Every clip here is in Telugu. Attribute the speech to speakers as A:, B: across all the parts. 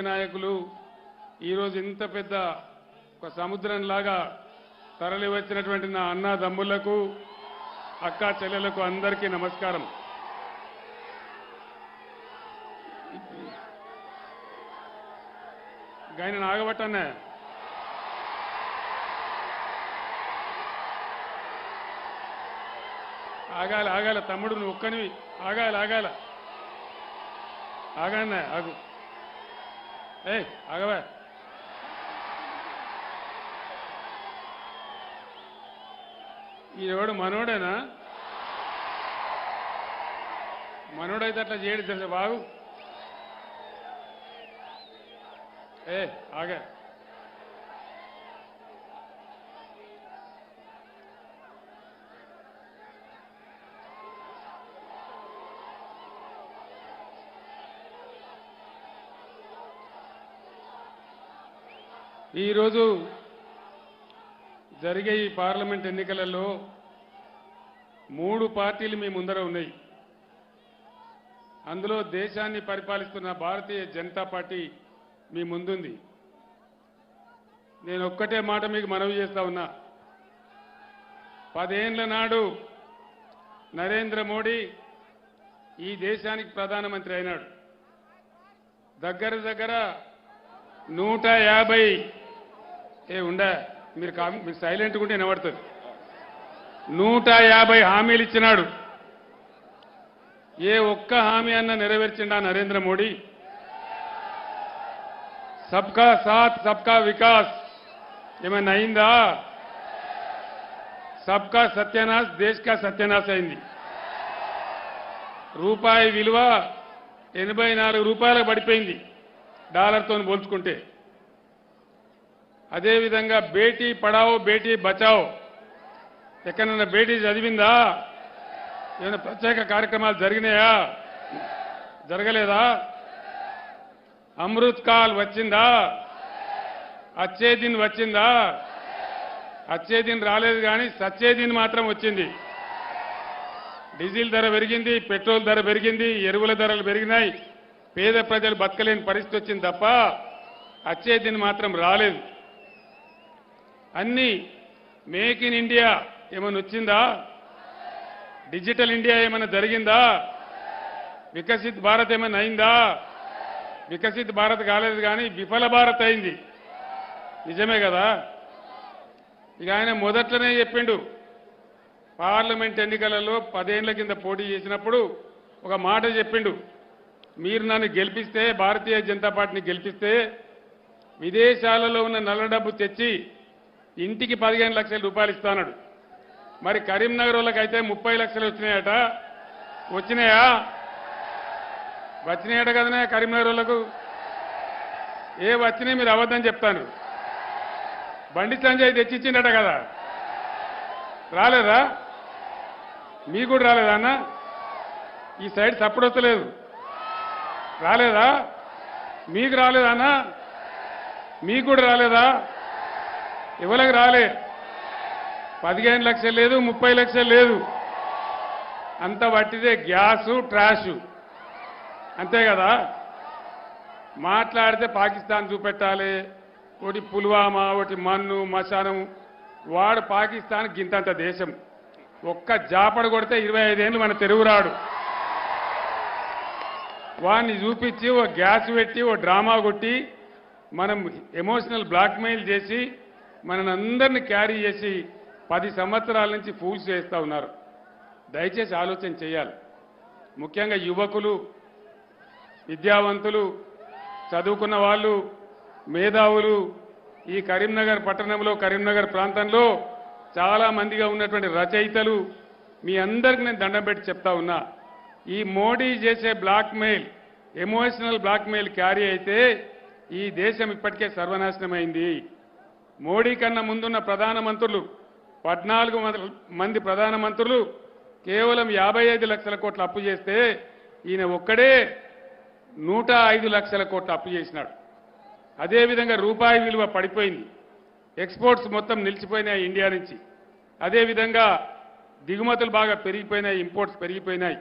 A: ముఖ్య నాయకులు ఈరోజు ఇంత పెద్ద ఒక సముద్రంలాగా తరలివచ్చినటువంటి నా అన్న దమ్ములకు అక్క చెల్లెలకు అందరికీ నమస్కారం. గాయన నాగబట్టనే ఆగాలి ఆగాలి తమ్ముడు నువ్వు ఒక్కనివి. ఆగాలి ఆగాల. ఆగానే ఆగు. ఏయ్ ఆగవే. ఈ ఎవడు మనోడేనా? మనోడైతే అట్లా చేయడు తెలుసా బాగు. ఏ ఆగా. ఈరోజు జరిగే ఈ పార్లమెంట్ ఎన్నికలలో మూడు పార్టీలు మీ ముందర ఉన్నాయి. అందులో దేశాన్ని పరిపాలిస్తున్న భారతీయ జనతా పార్టీ మీ ముందుంది. నేను ఒక్కటే మాట మీకు మనవి చేస్తా ఉన్నా. పదేండ్ల నాడు నరేంద్ర మోడీ ఈ దేశానికి ప్రధానమంత్రి అయినాడు. దగ్గర దగ్గర నూట యాభై ఏ ఉండా? మీరు మీరు సైలెంట్గా ఉంటే వినబడుతుంది. నూట యాభై హామీలు ఇచ్చినాడు. ఏ ఒక్క హామీ అన్న నెరవేర్చిండా నరేంద్ర మోడీ? సబ్కా సాత్ సబ్కా వికాస్. ఏమైనా అయిందా? సబ్కా సత్యనాశ్ దేశ్ కా సత్యనాశ్ అయింది. రూపాయి విలువ ఎనభై నాలుగు రూపాయలకు పడిపోయింది. డాలర్తో పోల్చుకుంటే. అదేవిధంగా బేటీ పడావో బేటీ బచావో. ఎక్కడన్నా బేటీ చదివిందా? ఏమైనా ప్రత్యేక కార్యక్రమాలు జరిగినాయా? జరగలేదా? అమృత్ కాల్ వచ్చిందా? అచ్చే దిన్ వచ్చిందా? అచ్చే దిన్ రాలేదు కానీ సచ్చే దిన్ మాత్రం వచ్చింది. డీజిల్ ధర పెరిగింది పెట్రోల్ ధర పెరిగింది ఎరువుల ధరలు పెరిగినాయి. పేద ప్రజలు బతకలేని పరిస్థితి వచ్చింది తప్ప అచ్చే దిన్ మాత్రం రాలేదు. అన్ని మేక్ ఇన్ ఇండియా ఏమైనా వచ్చిందా? డిజిటల్ ఇండియా ఏమైనా జరిగిందా? వికసిత్ భారత్ ఏమైనా అయిందా? వికసిత్ భారత్ కాలేదు కానీ విఫల భారత్ అయింది. నిజమే కదా? ఇక ఆయన మొదట్లోనే చెప్పిండు పార్లమెంట్ ఎన్నికలలో పదేళ్ళ కింద పోటీ చేసినప్పుడు ఒక మాట చెప్పిండు మీరు నన్ను గెలిపిస్తే భారతీయ జనతా పార్టీని గెలిపిస్తే విదేశాలలో ఉన్న నల్ల డబ్బు తెచ్చి ఇంటికి పదిహేను లక్షల రూపాయలు ఇస్తానడు మరి కరీంనగర్ వాళ్ళకైతే ముప్పై లక్షలు వచ్చినాయట. వచ్చినాయా? వచ్చినాయట కదనే కరీంనగర్ వాళ్ళకు. ఏ వచ్చినాయి మీరు అబద్ధం చెప్తాను బండి సంజయ్ తెచ్చిచ్చిండట కదా. రాలేదా? మీకు కూడా రాలేదా అన్న? ఈ సైడ్ సప్పుడు వస్తలేదు. రాలేదా? మీకు రాలేదా అన్న? మీకు కూడా రాలేదా? ఎవరికి రాలే. పదిహేను లక్షలు లేదు ముప్పై లక్షలు లేదు. అంత పట్టిదే గ్యాసు ట్రాషు. అంతే కదా? మాట్లాడితే పాకిస్తాన్ చూపెట్టాలి. ఒకటి పుల్వామా ఒకటి మన్ను మశానం. వాడు పాకిస్తాన్ గింతంత దేశం. ఒక్క జాపడ కొడితే ఇరవై ఐదేళ్ళు మన తెలుగు రాడు. వాడిని చూపించి ఓ గ్యాస్ పెట్టి ఓ డ్రామా కొట్టి మనం ఎమోషనల్ బ్లాక్మెయిల్ చేసి మనల్ని అందరిని క్యారీ చేసి పది సంవత్సరాల నుంచి ఫూల్స్ చేస్తూ ఉన్నారు. దయచేసి ఆలోచన చేయాలి. ముఖ్యంగా యువకులు విద్యావంతులు చదువుకున్న వాళ్ళు మేధావులు ఈ కరీంనగర్ పట్టణంలో కరీంనగర్ ప్రాంతంలో చాలా మందిగా ఉన్నటువంటి రచయితలు మీ అందరికి నేను దండం పెట్టి చెప్తా ఉన్నా ఈ మోడీ చేసే blackmail emotional blackmail carry అయితే ఈ దేశం ఇప్పటికే సర్వనాశనమైంది. మోడీ కన్నా ముందున్న ప్రధానమంత్రులు పద్నాలుగు మంది- మంది ప్రధానమంత్రులు కేవలం యాభై ఐదు లక్షల కోట్ల అప్పు చేస్తే ఈయన ఒక్కడే నూట ఐదు లక్షల కోట్ల అప్పు చేసినాడు. అదేవిధంగా రూపాయి విలువ పడిపోయింది. ఎక్స్పోర్ట్స్ మొత్తం నిలిచిపోయినాయి ఇండియా నుంచి. అదేవిధంగా దిగుమతులు బాగా పెరిగిపోయినాయి ఇంపోర్ట్స్ పెరిగిపోయినాయి.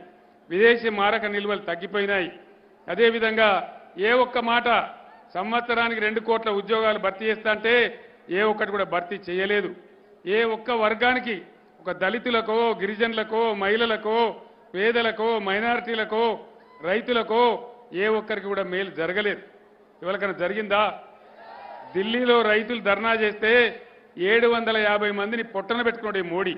A: విదేశీ మారక నిల్వలు తగ్గిపోయినాయి. అదేవిధంగా ఏ ఒక్క మాట సంవత్సరానికి రెండు కోట్ల ఉద్యోగాలు భర్తీ చేస్తా అంటే ఏ ఒక్కటి కూడా భర్తీ చేయలేదు. ఏ ఒక్క వర్గానికి ఒక దళితులకో గిరిజనులకో మహిళలకో పేదలకో మైనారిటీలకో రైతులకో ఏ ఒక్కరికి కూడా మేలు జరగలేదు. ఎవరికైనా జరిగిందా? ఢిల్లీలో రైతులు ధర్నా చేస్తే ఏడు వందల యాభై మందిని పొట్టన పెట్టుకున్నాడు మోడీ.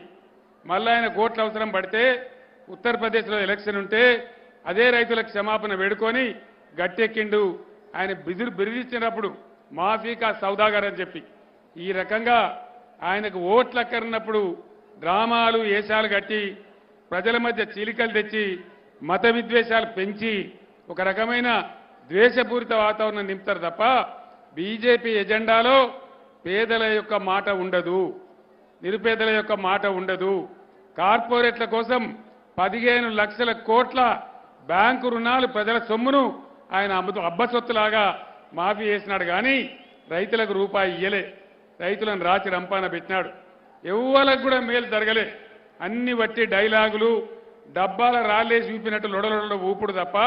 A: మళ్ళా ఆయన కోట్ల అవసరం పడితే ఉత్తరప్రదేశ్లో ఎలక్షన్ ఉంటే అదే రైతులకు క్షమాపణ వేడుకొని గట్టెక్కిండు. ఆయన బిదురు బిరిదిచ్చినప్పుడు మాఫీకా సౌదాగారని చెప్పి ఈ రకంగా ఆయనకు ఓట్లక్కరినప్పుడు డ్రామాలు వేషాలు కట్టి ప్రజల మధ్య చీలికలు తెచ్చి మత విద్వేషాలు పెంచి ఒక రకమైన ద్వేషపూరిత వాతావరణం నింపుతారు తప్ప బీజేపీ ఎజెండాలో పేదల యొక్క మాట ఉండదు. నిరుపేదల యొక్క మాట ఉండదు. కార్పొరేట్ల కోసం పదిహేను లక్షల కోట్ల బ్యాంకు రుణాలు ప్రజల సొమ్మును ఆయన అబ్బ- అబ్బసొత్తులాగా మాఫీ చేసినాడు కానీ రైతులకు రూపాయి ఇయ్యలే. రైతులను రాచి రంపాన పెట్టినాడు. ఎవ్వలకు కూడా మేలు జరగలే. అన్ని బట్టి డైలాగులు డబ్బాల రాలేసి చూపినట్టు లొడలొడ ఊపుడు తప్ప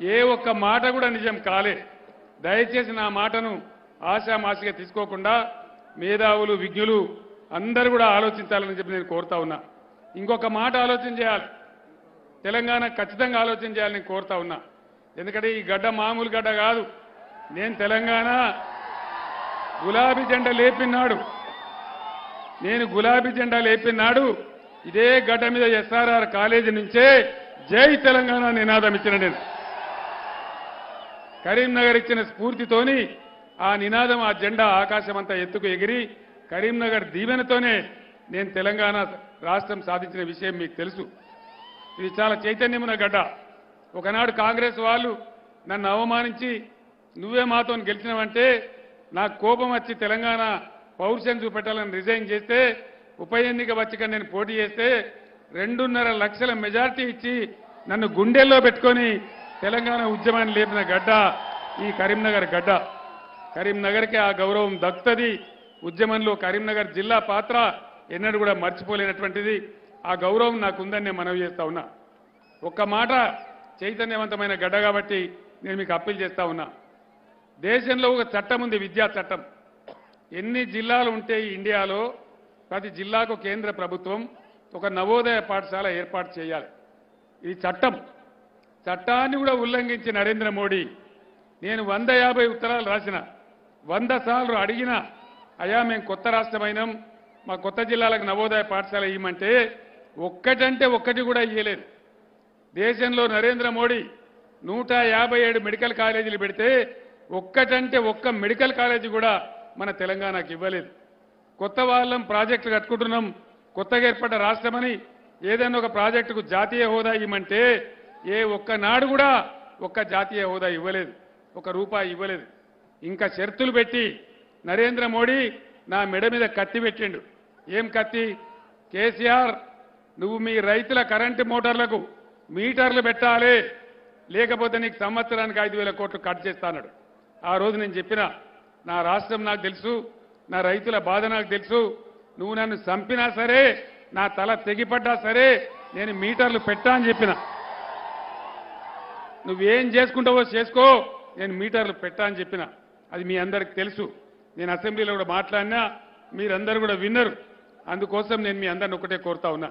A: ఏ ఒక్క మాట కూడా నిజం కాలే. దయచేసి నా మాటను ఆశామాసిగా తీసుకోకుండా మేధావులు విజ్ఞులు అందరూ కూడా ఆలోచించాలని చెప్పి నేను కోరుతా ఉన్నా. ఇంకొక మాట ఆలోచన చేయాలి. తెలంగాణ ఖచ్చితంగా ఆలోచన చేయాలని కోరుతా ఉన్నా. ఎందుకంటే ఈ గడ్డ మామూలు గడ్డ కాదు. నేను తెలంగాణ గులాబీ జెండా లేపినాడు. నేను గులాబీ జెండా లేపినాడు. ఇదే గడ్డ మీద ఎస్ఆర్ఆర్ కాలేజీ నుంచే జై తెలంగాణ నినాదం ఇచ్చిన నేను. కరీంనగర్ ఇచ్చిన స్ఫూర్తితోని ఆ నినాదం ఆ జెండా ఆకాశమంతా ఎత్తుకు ఎగిరి కరీంనగర్ దీవెనతోనే నేను తెలంగాణ రాష్ట్రం సాధించిన విషయం మీకు తెలుసు. ఇది చాలా చైతన్యమున గడ్డ. ఒకనాడు కాంగ్రెస్ వాళ్ళు నన్ను అవమానించి నువ్వే మాతో గెలిచినవంటే నాకు కోపం వచ్చి తెలంగాణ పౌరుషం చూపెట్టాలని రిజైన్ చేస్తే ఉప ఎన్నిక వచ్చక నేను పోటీ చేస్తే రెండున్నర లక్షల మెజార్టీ ఇచ్చి నన్ను గుండెల్లో పెట్టుకొని తెలంగాణ ఉద్యమాన్ని లేపిన గడ్డ ఈ కరీంనగర్ గడ్డ. కరీంనగర్కి ఆ గౌరవం దక్కుతుంది. ఉద్యమంలో కరీంనగర్ జిల్లా పాత్ర ఎన్నడూ కూడా మర్చిపోలేనటువంటిది. ఆ గౌరవం నాకుందని నేను మనవి చేస్తా ఉన్నా. ఒక్క మాట చైతన్యవంతమైన గడ్డ కాబట్టి నేను మీకు అప్పీల్ చేస్తా ఉన్నా. దేశంలో ఒక చట్టం ఉంది విద్యా చట్టం. ఎన్ని జిల్లాలు ఉంటే ఈ ఇండియాలో ప్రతి జిల్లాకు కేంద్ర ప్రభుత్వం ఒక నవోదయ పాఠశాల ఏర్పాటు చేయాలి. ఇది చట్టం. చట్టాన్ని కూడా ఉల్లంఘించి నరేంద్ర మోడీ. నేను వంద యాభై ఉత్తరాలు రాసిన వంద సార్లు అడిగిన అయా మేము కొత్త రాష్ట్రమైనాం మా కొత్త జిల్లాలకు నవోదయ పాఠశాల ఇవ్వమంటే ఒక్కటంటే ఒక్కటి కూడా ఇయ్యలేదు. దేశంలో నరేంద్ర మోడీ నూట యాభై ఏడు మెడికల్ కాలేజీలు పెడితే ఒక్కటంటే ఒక్క మెడికల్ కాలేజీ కూడా మన తెలంగాణకు ఇవ్వలేదు. కొత్త వాళ్ళం ప్రాజెక్టులు కట్టుకుంటున్నాం కొత్తగా ఏర్పడ్డ రాష్ట్రమని ఏదైనా ఒక ప్రాజెక్టుకు జాతీయ హోదా ఇవ్వమంటే ఏ ఒక్క నాడు కూడా ఒక్క జాతీయ హోదా ఇవ్వలేదు ఒక రూపాయి ఇవ్వలేదు. ఇంకా షరతులు పెట్టి నరేంద్ర మోడీ నా మెడ మీద కత్తి పెట్టిండు. ఏం కత్తి? కేసీఆర్ నువ్వు మీ రైతుల కరెంటు మోటార్లకు మీటర్లు పెట్టాలి లేకపోతే నీకు సంవత్సరానికి ఐదు వేల కోట్లు కట్ చేస్తానడు ఆ రోజు నేను చెప్పిన నా రాష్ట్రం నాకు తెలుసు నా రైతుల బాధ నాకు తెలుసు నువ్వు నన్ను చంపినా సరే నా తల తెగిపడ్డా సరే నేను మీటర్లు పెట్టా అని చెప్పిన. నువ్వేం చేసుకుంటావో చేసుకో నేను మీటర్లు పెట్టా అని చెప్పిన. అది మీ అందరికి తెలుసు. నేను అసెంబ్లీలో కూడా మాట్లాడినా మీరందరూ కూడా విన్నరు. అందుకోసం నేను మీ అందరిని ఒకటే కోరుతా ఉన్నా.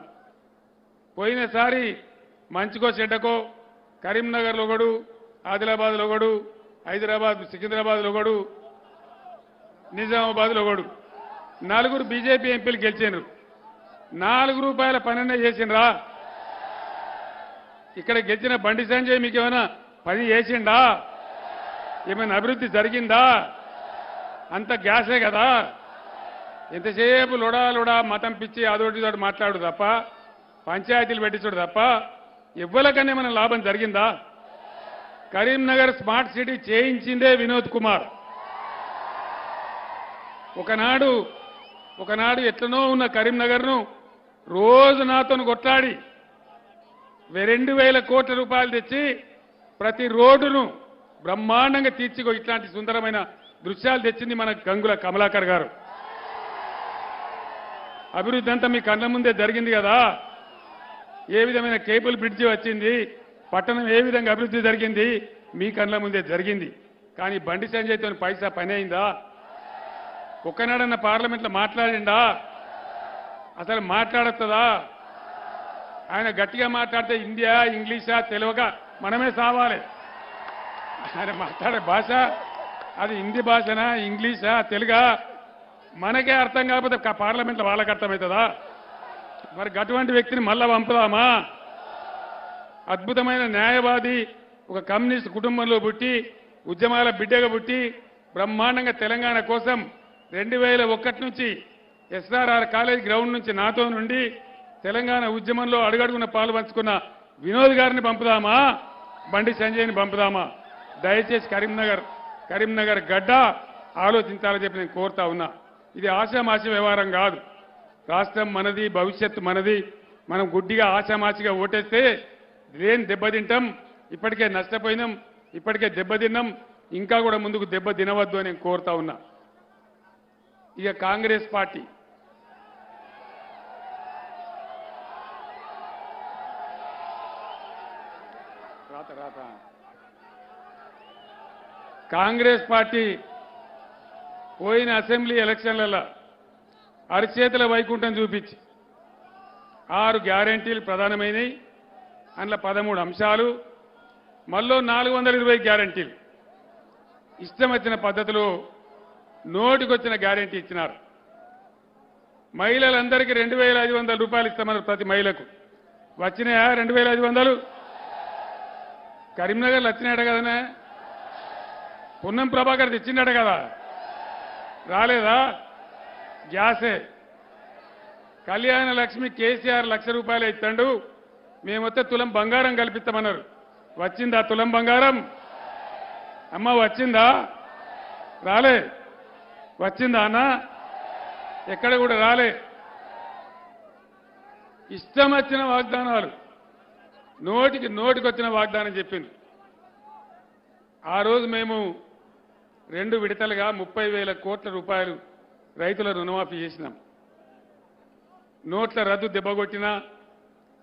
A: పోయినసారి మంచికో చెడ్డకో కరీంనగర్లో ఒకడు ఆదిలాబాద్లో ఒకడు హైదరాబాద్ సికింద్రాబాద్లో ఒకడు నిజామాబాద్లో ఒకడు. నలుగురు బీజేపీ ఎంపీలు గెలిచారు నాలుగు రూపాయల పనన్నా చేసిండ్రా. ఇక్కడ గెలిచిన బండి సంజయ్ మీకు ఏమైనా పని చేసిండా? ఏమైనా అభివృద్ధి జరిగిందా? అంత గ్యాసే కదా. ఎంతసేపు లుడా లొడా మతం పిచ్చి అదోటి ఇదోటి మాట్లాడు తప్ప పంచాయతీలు పెట్టించుడు తప్ప ఎవ్వరికన్నా ఏమైనా లాభం జరిగిందా? కరీంనగర్ స్మార్ట్ సిటీ చేయించిందే వినోద్ కుమార్. ఒకనాడు ఒకనాడు ఎట్లనో ఉన్న కరీంనగర్ను రోజు నాతో కొట్లాడి రెండు వేల కోట్ల రూపాయలు తెచ్చి ప్రతి రోడ్డును బ్రహ్మాండంగా తీర్చిగో ఇట్లాంటి సుందరమైన దృశ్యాలు తెచ్చింది మన గంగుల కమలాకర్ గారు. అభివృద్ధి అంతా మీ కళ్ళ ముందే జరిగింది కదా? ఏ విధమైన కేబుల్ బ్రిడ్జి వచ్చింది? పట్టణం ఏ విధంగా అభివృద్ధి జరిగింది? మీ కళ్ళ ముందే జరిగింది. కానీ బండి సంజయ్తో పైసా పని అయిందా? ఒక్కనాడన్న పార్లమెంట్లో మాట్లాడిండా అసలు మాట్లాడుతుందా ఆయన గట్టిగా మాట్లాడితే ఇండియా ఇంగ్లీషా తెలుగుక మనమే సావాలి. ఆయన మాట్లాడే భాష అది హిందీ భాషనా ఇంగ్లీషా తెలుగా? మనకే అర్థం కాకపోతే క- పార్లమెంట్లో వాళ్ళకి అర్థమవుతుందా? మరి అటువంటి వ్యక్తిని మళ్ళా పంపుదామా? అద్భుతమైన న్యాయవాది ఒక కమ్యూనిస్ట్ కుటుంబంలో పుట్టి ఉద్యమాల బిడ్డగా పుట్టి బ్రహ్మాండంగా తెలంగాణ కోసం రెండు వేల ఒకటి నుంచి ఎస్ఆర్ఆర్ కాలేజ్ గ్రౌండ్ నుంచి నాతో నుండి తెలంగాణ ఉద్యమంలో అడుగడుగున పాలు పంచుకున్న వినోద్ గారిని పంపుదామా? బండి సంజయ్ని పంపుదామా? దయచేసి కరీంనగర్ కరీంనగర్ గడ్డ ఆలోచించాలని చెప్పి నేను కోరుతా ఉన్నా. ఇది ఆశామాష వ్యవహారం కాదు. రాష్ట్రం మనది భవిష్యత్తు మనది. మనం గుడ్డిగా ఆశామాషిగా ఓటేస్తే లేని దెబ్బతింటాం ఇప్పటికే నష్టపోయినాం ఇప్పటికే దెబ్బతిన్నాం ఇంకా కూడా ముందుకు దెబ్బ తినవద్దు అని నేను కోరుతా ఉన్నా. ఇక కాంగ్రెస్ పార్టీ. రాత రాత. కాంగ్రెస్ పార్టీ పోయిన అసెంబ్లీ ఎలక్షన్లలో అరిచేతుల వైకుంఠం చూపించి ఆరు గ్యారంటీలు ప్రధానమైనవి అందులో పదమూడు అంశాలు మళ్ళీ నాలుగు వందల ఇరవై గ్యారంటీలు. ఇష్టం వచ్చిన పద్ధతిలో నోటికొచ్చిన గ్యారంటీ ఇచ్చినారు. మహిళలందరికీ రెండు వేల ఐదు వందల రూపాయలు ఇస్తామన్నారు ప్రతి మహిళకు. వచ్చినాయా రెండు వేల ఐదు వందలు? కరీంనగర్లో వచ్చినాయట కదనే? పున్నం ప్రభాకర్ తెచ్చిండట కదా? రాలేదా? గ్యాసే. కళ్యాణ లక్ష్మి కేసీఆర్ లక్ష రూపాయలు ఇస్తాడు. మేమొస్తే తులం బంగారం కల్పిస్తామన్నారు. వచ్చిందా తులం బంగారం? అమ్మ వచ్చిందా? రాలే. వచ్చిందా అన్న? ఎక్కడ కూడా రాలే. ఇష్టం వచ్చిన వాగ్దానాలు. నోటికి నోటికి వచ్చిన వాగ్దానం చెప్పింది. ఆ రోజు మేము రెండు విడతలుగా ముప్పై వేల కోట్ల రూపాయలు రైతుల రుణమాఫీ చేసినాం. నోట్ల రద్దు దెబ్బగొట్టినా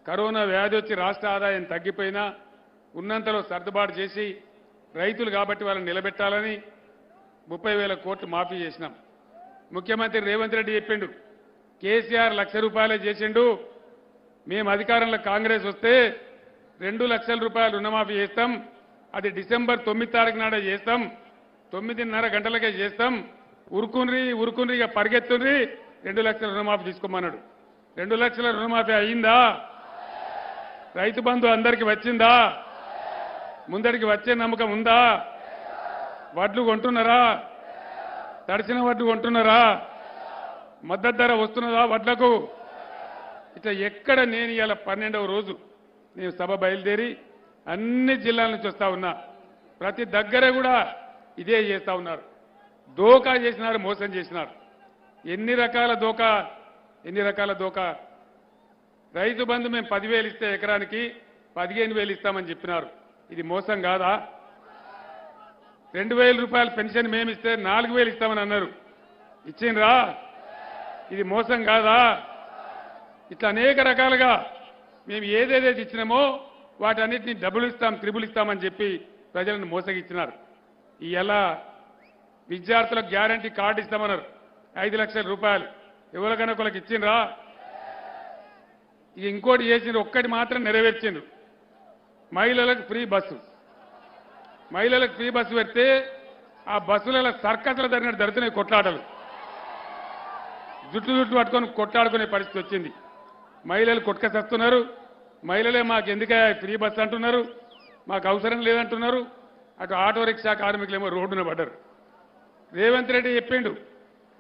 A: కరోనా వ్యాధి వచ్చి రాష్ట్ర ఆదాయం తగ్గిపోయినా ఉన్నంతలో సర్దుబాటు చేసి రైతులు కాబట్టి వాళ్ళని నిలబెట్టాలని ముప్పై వేల కోట్లు మాఫీ చేసినాం. ముఖ్యమంత్రి రేవంత్ రెడ్డి చెప్పిండు కేసీఆర్ లక్ష రూపాయలే చేసిండు మేము అధికారంలో కాంగ్రెస్ వస్తే రెండు లక్షల రూపాయలు రుణమాఫీ చేస్తాం అది డిసెంబర్ తొమ్మిది తారీఖు నాడే చేస్తాం తొమ్మిదిన్నర గంటలకే చేస్తాం ఉరుకున్రి ఉరుకున్రి ఇక పరిగెత్తుండ్రి రెండు లక్షల రుణమాఫీ తీసుకోమన్నాడు. రెండు లక్షల రుణమాఫీ అయిందా? రైతు బంధు అందరికి వచ్చిందా? ముందరికి వచ్చే నమ్మకం ఉందా? వడ్లు కొంటున్నారా? తడిసిన వడ్లు కొంటున్నారా? మద్దతు ధర వస్తున్నదా వడ్లకు? ఇట్లా ఎక్కడ నేను ఇవాళ పన్నెండవ రోజు నేను సభ బయలుదేరి అన్ని జిల్లాల నుంచి వస్తా ఉన్నా. ప్రతి దగ్గర కూడా ఇదే చేస్తా ఉన్నారు. దోకా చేసినారు మోసం చేసినారు. ఎన్ని రకాల దోకా? ఎన్ని రకాల దోకా? రైతు బంధు మేము పదివేలు ఇస్తే ఎకరానికి పదిహేను వేలు ఇస్తామని చెప్పినారు. ఇది మోసం కాదా? రెండు వేల రూపాయల పెన్షన్ మేమిస్తే నాలుగు వేలు ఇస్తామని అన్నారు. ఇచ్చిండ్రా? ఇది మోసం కాదా? ఇట్లా అనేక రకాలుగా మేము ఏదేదైతే ఇచ్చినామో వాటన్నిటిని డబ్బులు ఇస్తాం త్రిబుల్ ఇస్తామని చెప్పి ప్రజలను మోసగిచ్చినారు. ఈ ఎలా విద్యార్థులకు గ్యారంటీ కార్డు ఇస్తామన్నారు. ఐదు లక్షల రూపాయలు. ఎవరికైనా ఒకరికి ఇచ్చిండ్రా? ఇంకోటి చేసిండ్రు ఒక్కటి మాత్రం నెరవేర్చిండ్రు మహిళలకు ఫ్రీ బస్సు. మహిళలకు ఫ్రీ బస్సు పెడితే ఆ బస్సులలో సర్కస్ల జరిగినట్టు జరుగుతున్నాయి కొట్లాటలు. జుట్టు జుట్టు పట్టుకొని కొట్లాడుకునే పరిస్థితి వచ్చింది. మహిళలు కొట్టుకసేస్తున్నారు. మహిళలే మాకు ఎందుకే ఫ్రీ బస్సు అంటున్నారు? మాకు అవసరం లేదంటున్నారు. అటు ఆటో రిక్షా కార్మికులేమో రోడ్డున పడ్డారు. రేవంత్ రెడ్డి చెప్పిండు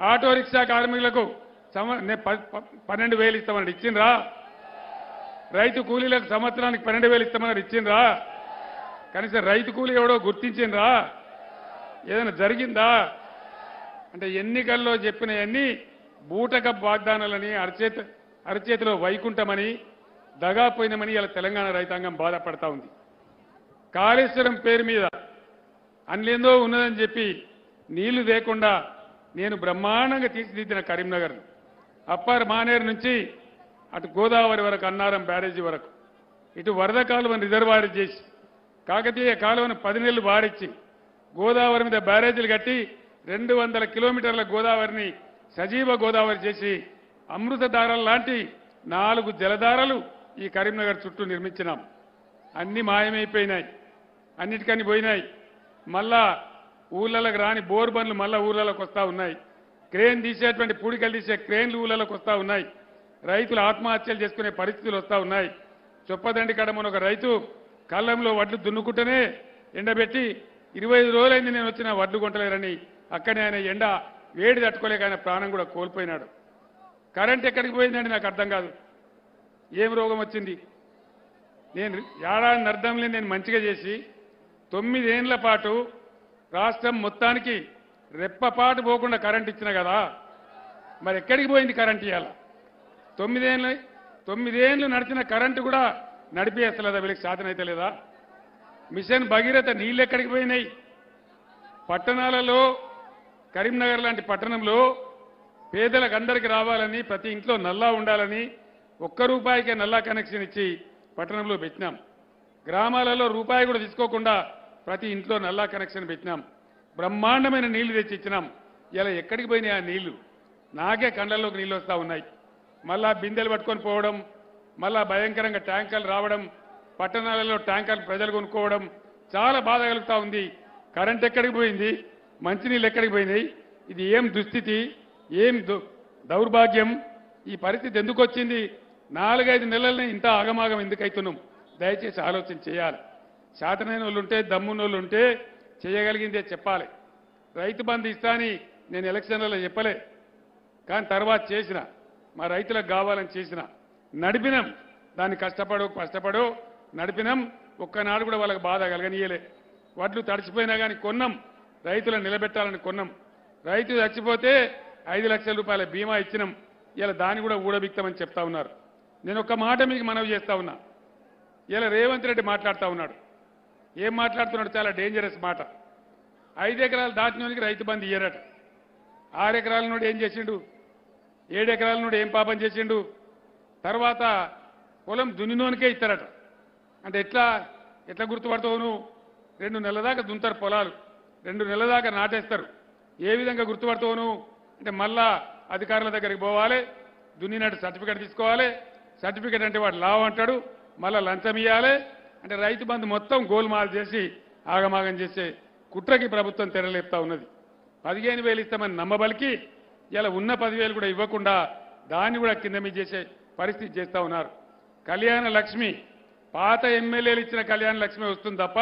A: ఆటో రిక్షా కార్మికులకు సమ ప- పన్నెండు వేలు ఇస్తామని ఇచ్చిండ్రా. రైతు కూలీలకు సంవత్సరానికి పన్నెండు వేలు ఇస్తామని ఇచ్చిండ్రా. కనీసం రైతు కూలీ ఎవడో గుర్తించిండ్రా. ఏదైనా జరిగిందా? అంటే ఎన్నికల్లో చెప్పినవన్నీ బూటక వాగ్దానాలని అరచేత అరచేతిలో వైకుంఠమని దగాపోయినమని ఇలా తెలంగాణ రైతాంగం బాధపడతా ఉంది. కాళేశ్వరం పేరు మీద అన్లేందో ఉన్నదని చెప్పి నీళ్ళు లేకుండా నేను బ్రహ్మాండంగా తీర్చిదిద్దిన కరీంనగర్ అప్పర్ మానేరు నుంచి అటు గోదావరి వరకు అన్నారం బ్యారేజీ వరకు. ఇటు వరద కాలువను రిజర్వాయర్ చేసి కాకతీయ కాలువను పది నెలలు వాడిచ్చి గోదావరి మీద బ్యారేజీలు కట్టి రెండు వందల కిలోమీటర్ల గోదావరిని సజీవ గోదావరి చేసి అమృతధారలు లాంటి నాలుగు జలధారలు ఈ కరీంనగర్ చుట్టూ నిర్మించినాం. అన్ని మాయమైపోయినాయి. అన్నిటికని పోయినాయి. మళ్ళా ఊళ్ళలోకి రాని బోర్ బండ్లు మళ్ళా ఊళ్ళలోకి వస్తూ ఉన్నాయి. క్రేన్ తీసేటువంటి పూడికలు తీసే క్రేన్లు ఊళ్ళలోకి వస్తూ ఉన్నాయి. రైతులు ఆత్మహత్యలు చేసుకునే పరిస్థితులు వస్తూ ఉన్నాయి. చొప్పదండి కడమని ఒక రైతు కళ్ళంలో వడ్లు దున్నుకుంటేనే ఎండబెట్టి ఇరవై ఐదు రోజులైంది నేను వచ్చిన వడ్లు కొంటలేరని అక్కడే ఆయన ఎండ వేడి తట్టుకోలేక ఆయన ప్రాణం కూడా కోల్పోయినాడు. కరెంట్ ఎక్కడికి పోయిందండి నాకు అర్థం కాదు. ఏం రోగం వచ్చింది? నేను ఏడాది అర్థంలే నేను మంచిగా చేసి తొమ్మిదేండ్ల పాటు రాష్ట్రం మొత్తానికి రెప్పపాటు పోకుండా కరెంట్ ఇచ్చిన కదా. మరి ఎక్కడికి పోయింది కరెంట్ ఇవాళ తొమ్మిదేళ్ళు తొమ్మిదేళ్ళు నడిచిన కరెంటు కూడా నడిపేస్తలేదా వీళ్ళకి సాధన అయితే లేదా? మిషన్ భగీరథ నీళ్ళు ఎక్కడికి పోయినాయి? పట్టణాలలో కరీంనగర్ లాంటి పట్టణంలో పేదలకు అందరికీ రావాలని ప్రతి ఇంట్లో నల్లా ఉండాలని ఒక్క రూపాయికే నల్లా కనెక్షన్ ఇచ్చి పట్టణంలో పెట్టినాం. గ్రామాలలో రూపాయి కూడా తీసుకోకుండా ప్రతి ఇంట్లో నల్లా కనెక్షన్ పెట్టినాం. బ్రహ్మాండమైన నీళ్ళు తెచ్చి ఇచ్చినాం ఇలా ఎక్కడికి పోయినాయి ఆ నీళ్ళు? నాకే కండ్లలోకి నీళ్ళు వస్తూ ఉన్నాయి. మళ్ళా బిందెలు పట్టుకొని పోవడం మళ్ళా భయంకరంగా ట్యాంకర్లు రావడం పట్టణాలలో ట్యాంకర్లు ప్రజలు కొనుక్కోవడం చాలా బాధ కలుగుతూ ఉంది. కరెంట్ ఎక్కడికి పోయింది? మంచినీళ్ళు ఎక్కడికి పోయినాయి? ఇది ఏం దుస్థితి? ఏం దౌర్భాగ్యం? ఈ పరిస్థితి ఎందుకు వచ్చింది? నాలుగైదు నెలలనే ఇంత ఆగమాగం ఎందుకైతున్నాం? దయచేసి ఆలోచన చేయాలి. శాతనైన వాళ్ళు ఉంటే దమ్మునోళ్ళు ఉంటే చేయగలిగిందే చెప్పాలి. రైతు బంధు ఇస్తా అని నేను ఎలక్షన్లలో చెప్పలే. కానీ తర్వాత చేసిన. మా రైతులకు కావాలని చేసిన నడిపినాం. దాన్ని కష్టపడో కష్టపడో నడిపినాం. ఒక్కనాడు కూడా వాళ్ళకి బాధ కలగనీయలే. వడ్లు తడిచిపోయినా కానీ కొన్నాం. రైతులను నిలబెట్టాలని కొన్నాం. రైతు చచ్చిపోతే ఐదు లక్షల రూపాయల బీమా ఇచ్చినాం. ఇలా దాన్ని కూడా ఊడబిక్తామని చెప్తా ఉన్నారు. నేను ఒక్క మాట మీకు మనవి చేస్తా ఉన్నా. ఇలా రేవంత్ రెడ్డి మాట్లాడుతూ ఉన్నాడు. ఏం మాట్లాడుతున్నాడు చాలా డేంజరస్ మాట. ఐదు ఎకరాలు దాటినోనికి రైతు బంధు ఇయ్యరట. ఆరు ఎకరాల నుండి ఏం చేసిండు? ఏడు ఎకరాల నుండి ఏం పాపం చేసిండు? తర్వాత పొలం దున్నినోనికే ఇస్తారట. అంటే ఎట్లా ఎట్లా గుర్తుపడతావు నువ్వు? రెండు నెలల దాకా దున్తారు పొలాలు. రెండు నెలల దాకా నాటేస్తారు. ఏ విధంగా గుర్తుపడతావు నువ్వు? అంటే మళ్ళా అధికారుల దగ్గరికి పోవాలి దున్నినట్టు సర్టిఫికేట్ తీసుకోవాలి. సర్టిఫికేట్ అంటే వాడు లావు అంటాడు మళ్ళా లంచం ఇవ్వాలి అంటే రైతు బంధు మొత్తం గోల్మాల్ చేసి ఆగమాగం చేసే కుట్రకి ప్రభుత్వం తెరలేపుతా ఉన్నది. పదిహేను వేలు ఇస్తామని నమ్మబలికి ఇలా ఉన్న పదివేలు కూడా ఇవ్వకుండా దాన్ని కూడా కింద మీద చేసే పరిస్థితి చేస్తా ఉన్నారు. కళ్యాణ లక్ష్మి పాత ఎమ్మెల్యేలు ఇచ్చిన కళ్యాణ లక్ష్మి వస్తుంది తప్ప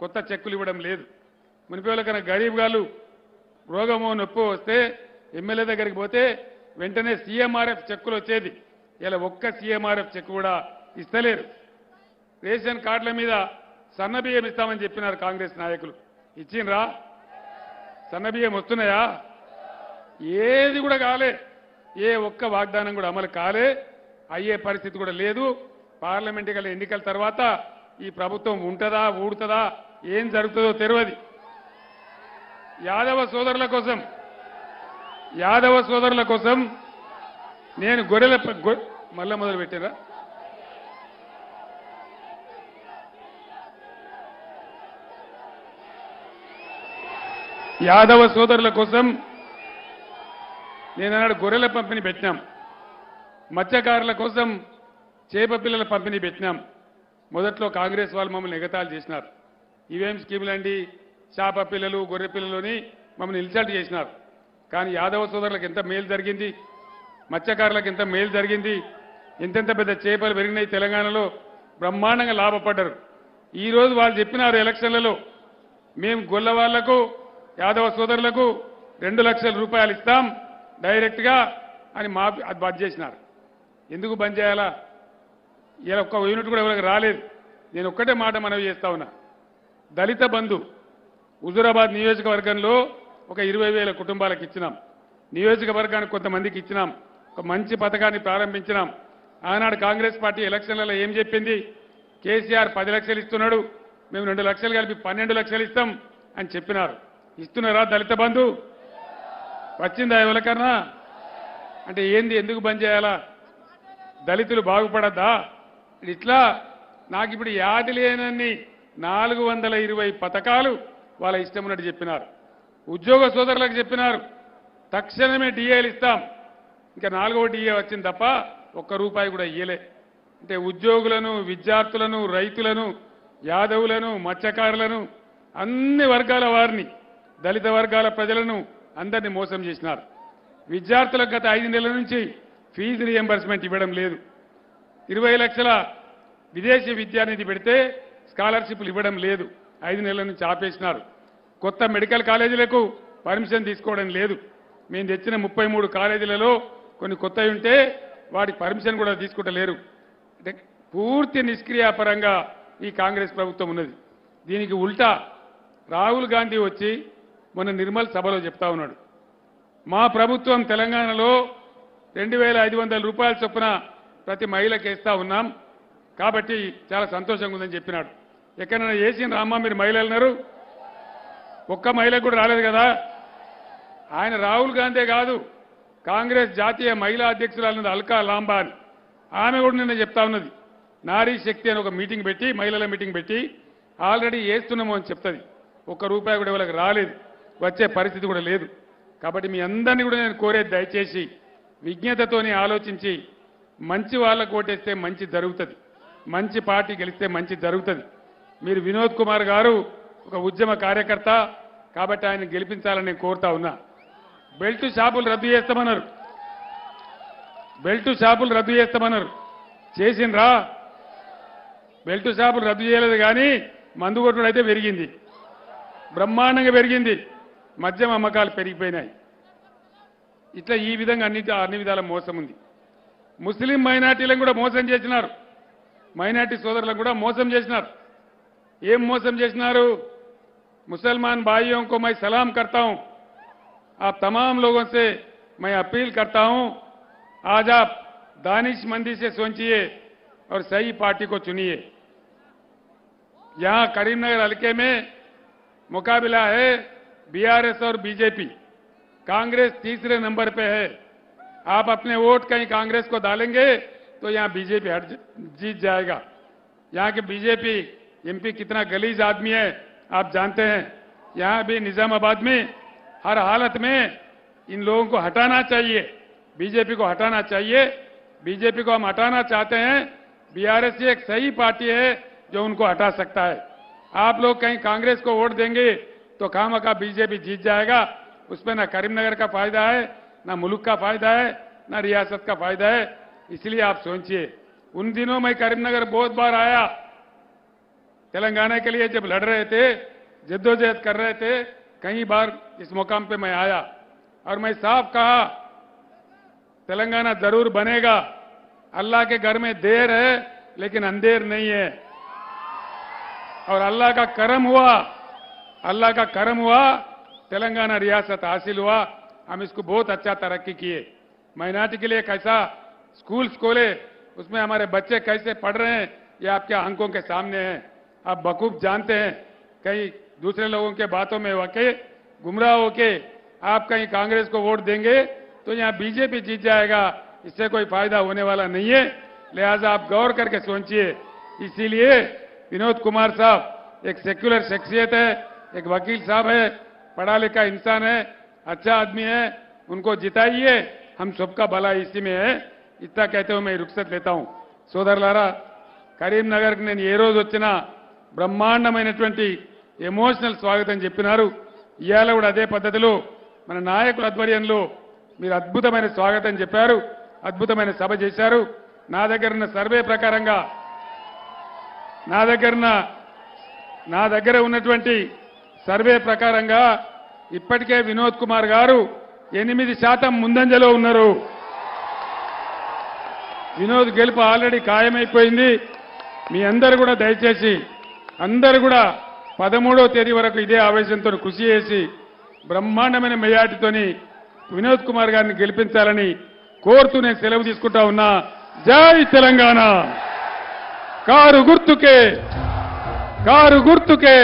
A: కొత్త చెక్కులు ఇవ్వడం లేదు. మునిపేల కన్నా గరీబ్ గారు రోగమో నొప్పి వస్తే ఎమ్మెల్యే దగ్గరికి పోతే వెంటనే సీఎంఆర్ఎఫ్ చెక్కులు వచ్చేది. ఇలా ఒక్క సీఎంఆర్ఎఫ్ చెక్ కూడా ఇస్తలేరు. రేషన్ కార్డుల మీద సన్నబియ్యం ఇస్తామని చెప్పినారు కాంగ్రెస్ నాయకులు. ఇచ్చిండ్రా? సన్నబియ్యం వస్తున్నాయా? ఏది కూడా కాలే. ఏ ఒక్క వాగ్దానం కూడా అమలు కాలే. అయ్యే పరిస్థితి కూడా లేదు. పార్లమెంట్ గల ఎన్నికల తర్వాత ఈ ప్రభుత్వం ఉంటుందా ఊడుతుందా ఏం జరుగుతుందో తెలియదు యాదవ సోదరుల కోసం యాదవ సోదరుల కోసం నేను గొర్రెల గొ- మళ్ళా మొదలు పెట్టారా? యాదవ సోదరుల కోసం నేను అన్నాడు గొర్రెల పంపిణీ పెట్టినాం. మత్స్యకారుల కోసం చేప పిల్లల పంపిణీ పెట్టినాం. మొదట్లో కాంగ్రెస్ వాళ్ళు మమ్మల్ని ఎగతాలు చేసినారు. ఇవేం స్కీములండి చేప పిల్లలు గొర్రె పిల్లలని మమ్మల్ని ఇన్సల్ట్ చేసినారు. కానీ యాదవ సోదరులకు ఎంత మేలు జరిగింది? మత్స్యకారులకు ఎంత మేలు జరిగింది? ఎంతెంత పెద్ద చేపలు పెరిగినాయి తెలంగాణలో? బ్రహ్మాండంగా లాభపడ్డారు. ఈరోజు వాళ్ళు చెప్పినారు ఎలక్షన్లలో మేము గొల్ల వాళ్ళకు యాదవ సోదరులకు రెండు లక్షల రూపాయలు ఇస్తాం. డైరెక్ట్గా అని మా అది బంద్ చేసినారు. ఎందుకు బంద్ చేయాలా? ఇలా ఒక్క యూనిట్ కూడా ఎవరికి రాలేదు. నేను ఒక్కటే మాట మనవి చేస్తా ఉన్నా. దళిత బంధు హుజూరాబాద్ నియోజకవర్గంలో ఒక ఇరవై వేల కుటుంబాలకు ఇచ్చినాం. నియోజకవర్గానికి కొంతమందికి ఇచ్చినాం. ఒక మంచి పథకాన్ని ప్రారంభించినాం. ఆనాడు కాంగ్రెస్ పార్టీ ఎలక్షన్లలో ఏం చెప్పింది? కేసీఆర్ పది లక్షలు ఇస్తున్నాడు. మేము రెండు లక్షలు కలిపి పన్నెండు లక్షలు ఇస్తాం అని చెప్పినారు. ఇస్తున్నారా దళిత బంధు? వచ్చిందా ఎవరికన్నా? అంటే ఏంది ఎందుకు బంద్ చేయాలా? దళితులు బాగుపడద్దా? ఇట్లా నాకు ఇప్పుడు యాది లేనన్ని నాలుగు వందల ఇరవై పథకాలు వాళ్ళ ఇష్టం ఉన్నట్టు చెప్పినారు. ఉద్యోగ సోదరులకు చెప్పినారు. తక్షణమే డిఏలు ఇస్తాం. ఇంకా నాలుగవ డిఏ వచ్చింది తప్ప ఒక్క రూపాయి కూడా ఇయ్యలే. అంటే ఉద్యోగులను విద్యార్థులను రైతులను యాదవులను మత్స్యకారులను అన్ని వర్గాల వారిని దళిత వర్గాల ప్రజలను అందరినీ మోసం చేసినారు. విద్యార్థులకు గత ఐదు నెలల నుంచి ఫీజు రియంబర్స్మెంట్ ఇవ్వడం లేదు. ఇరవై లక్షల విదేశీ విద్యానిధి పెడితే స్కాలర్షిప్లు ఇవ్వడం లేదు. ఐదు నెలల నుంచి ఆపేసినారు. కొత్త మెడికల్ కాలేజీలకు పర్మిషన్ తీసుకోవడం లేదు. మేము తెచ్చిన ముప్పై మూడు కాలేజీలలో కొన్ని కొత్తవి ఉంటే వాటికి పర్మిషన్ కూడా తీసుకుంటలేరు. అంటే పూర్తి నిష్క్రియాపరంగా ఈ కాంగ్రెస్ ప్రభుత్వం ఉన్నది. దీనికి ఉల్టా రాహుల్ గాంధీ వచ్చి మొన్న నిర్మల్ సభలో చెప్తా ఉన్నాడు. మా ప్రభుత్వం తెలంగాణలో రెండు వేల ఐదు వందల రూపాయల చొప్పున ప్రతి మహిళకి ఇస్తా ఉన్నాం. కాబట్టి చాలా సంతోషంగా ఉందని చెప్పినాడు. ఎక్కడైనా ఏసీ రామ్మా మీరు మహిళలున్నారు ఒక్క మహిళకు కూడా రాలేదు కదా. ఆయన రాహుల్ గాంధీ కాదు. కాంగ్రెస్ జాతీయ మహిళా అధ్యక్షురాలు అల్కా లాంబా అని. ఆమె కూడా నిన్న చెప్తా ఉన్నది. నారీ శక్తి అని ఒక మీటింగ్ పెట్టి మహిళల మీటింగ్ పెట్టి ఆల్రెడీ వేస్తున్నాము అని చెప్తుంది. ఒక్క రూపాయి కూడా వాళ్ళకి రాలేదు. వచ్చే పరిస్థితి కూడా లేదు. కాబట్టి మీ అందరినీ కూడా నేను కోరేది దయచేసి విజ్ఞతతోని ఆలోచించి మంచి వాళ్ళకు ఓటేస్తే మంచి జరుగుతుంది. మంచి పార్టీ గెలిస్తే మంచి జరుగుతుంది. మీరు వినోద్ కుమార్ గారు ఒక ఉద్యమ కార్యకర్త కాబట్టి ఆయన గెలిపించాలని నేను కోరుతా ఉన్నా. బెల్ట్ షాపులు రద్దు చేస్తామన్నారు. బెల్ట్ షాపులు రద్దు చేస్తామన్నారు. చేసిండ్రా? బెల్ట్ షాపులు రద్దు చేయలేదు కానీ మందు కొట్టుడు అయితే పెరిగింది. బ్రహ్మాండంగా పెరిగింది. మద్యం అమ్మకాలు పెరిగిపోయినాయి ఇట్లా ఈ విధంగా అన్ని అన్ని విధాల మోసం ఉంది ముస్లిం మైనార్టీలను కూడా మోసం చేసినారు మైనార్టీ సోదరులను కూడా మోసం చేసినారు ఏం మోసం చేసినారు मुसलमान भाइयों को मैं सलाम करता हूं आप तमाम लोगों से मैं अपील करता हूं आज आप दानिशमंदी से सोचिए और सही पार्टी को चुनिए यहां करीमनगर हल्के में मुकाबला है बीआरएस और बीजेपी, कांग्रेस तीसरे नंबर पे है। आप अपने वोट कहीं कांग्रेस को डालेंगे तो यहाँ बीजेपी हट जीत जाएगा। यहाँ के बीजेपी, एमपी कितना गलीज आदमी है, आप जानते हैं। यहाँ भी निजामाबाद में, हर हालत में इन लोगों को हटाना चाहिए। बीजेपी को हटाना चाहिए। बीजेपी को हम हटाना चाहते हैं। बीआरएस एक सही पार्टी है जो उनको हटा सकता है। आप लोग कहीं कांग्रेस को वोट देंगे तो खाम का बीजेपी जीत जाएगा, उसमें ना करीमनगर का फ़ायदा है, ना मुल्क का फ़ायदा है, ना रियासत का फ़ायदा है, इसलिए आप सोचिए। उन दिनों में करीमनगर बहुत बार आया। तेलंगाना के लिए जब लड़ रहे थे, जद्दोजहद कर रहे थे, कई बार इस मुकाम पे मैं आया और मैं साफ़ कहा, तेलंगाना ज़रूर बनेगा। अल्लाह के घर में देर है, लेकिन अंधेर नहीं है। और अल्लाह का करम हुआ। अल्लाह का करम हुआ, तेलंगाना रियासत हासिल हुआ। हम इसको बहुत अच्छा तरक्की किए। माइनॉरिटी के लिए कैसा? स्कूल्स खोले उसमें हमारे बच्चे कैसे पढ़ रहे हैं, ये आपके आँखों के सामने है। आप बखूब जानते हैं, कहीं दूसरे लोगों के बातों में वके गुमराह होके आप कहीं कांग्रेस को वोट देंगे तो यहाँ बीजेपी जीत जाएगा, इससे कोई फ़ायदा होने वाला नहीं है। लिहाजा आप गौर करके सोचिए। इसीलिए विनोद कुमार साहब एक सेक्युलर शख्सियत है एक वकील साहब है पढ़ा लिखा इंसान है अच्छा आदमी है उनको जिताइए हम सबका भला इसी में है इतना कहते हुए मैं रुखसत लेता हूं సోదరులారా కరీంనగర్కి నేను ఏ రోజు వచ్చినా బ్రహ్మాండమైనటువంటి ఎమోషనల్ స్వాగతం చెప్పినారు ఇవాళ కూడా అదే పద్ధతిలో మన నాయకుల ఆధ్వర్యంలో మీరు అద్భుతమైన స్వాగతం చెప్పారు అద్భుతమైన సభ చేశారు నా దగ్గర ఉన్న సర్వే ప్రకారంగా నా దగ్గరున్న నా దగ్గర ఉన్నటువంటి సర్వే ప్రకారంగా ఇప్పటికే వినోద్ కుమార్ గారు ఎనిమిది శాతం ముందంజలో ఉన్నారు. వినోద్ గెలుపు ఆల్రెడీ ఖాయమైపోయింది. మీ అందరు కూడా దయచేసి అందరూ కూడా పదమూడవ తేదీ వరకు ఇదే ఆవేశంతో కృషి చేసి బ్రహ్మాండమైన మెజార్టీతోని వినోద్ కుమార్ గారిని గెలిపించాలని కోరుతూ నేను సెలవు తీసుకుంటా ఉన్నా. జై తెలంగాణ! కారు గుర్తుకే! కారు గుర్తుకే!